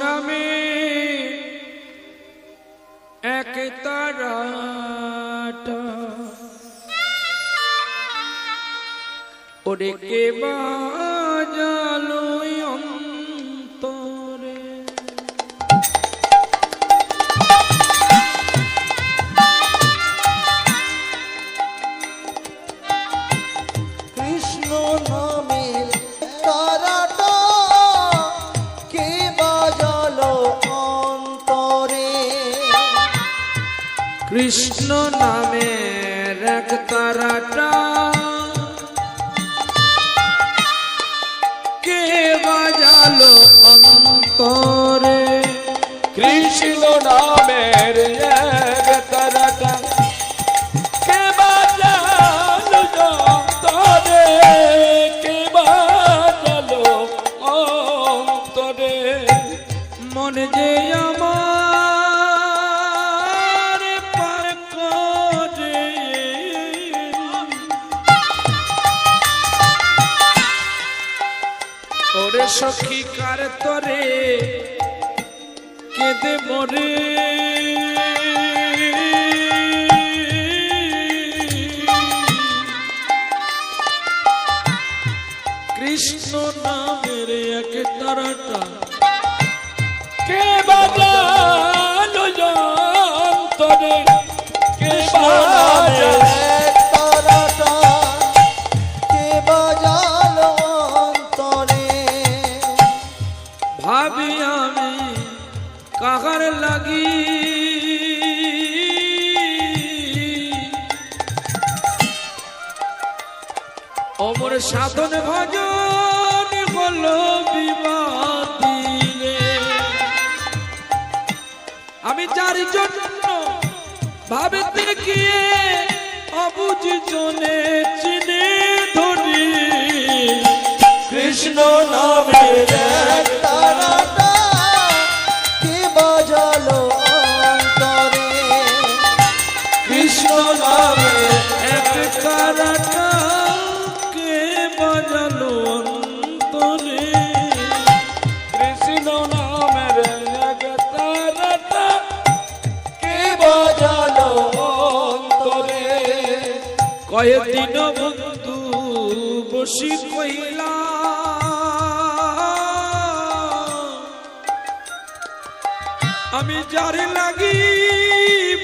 নামে এক তারাটা। ওরে কে কৃষ্ণ নামে এক তারাটা কে বাজালো অন্তরে? কৃষ্ণ নামের এক ওরে সখী, কার তরে কেঁদে মরে? কৃষ্ণ নামের এক তারাটা কে বাজালো অন্তরে কে বাজালো ভাবি আমি কাহার লাগি? অমর সাধন ভজন বিবাদী আমি যার জন্য ভাবেতে অবুঝ জনে চিনে ধরি কৃষ্ণ নামের কয়েকদিন বন্ধু বসি কইলা আমি যারে লাগি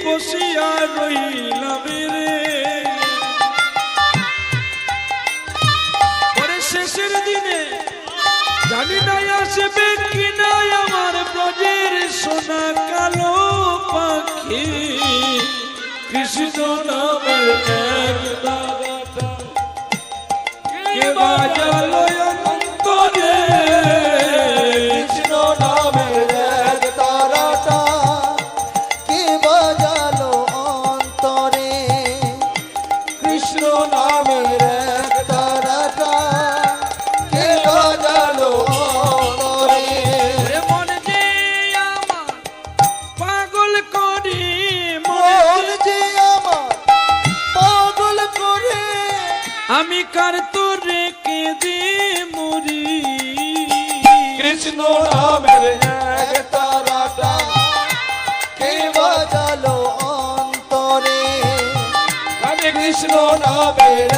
বসিয়া রইলাম রে। পরে শেষের দিনে জানি না আসবে কিনা আমার ব্রজের সোনা কালো পাখি। কৃষ্ণ নামের এক তারাটা কে বাজালো অন্তরে? আমি কার তোর রেখে দি মুরি? কৃষ্ণ নামের এক তারাটা কে বাজালো অন্তরে? কৃষ্ণ নামের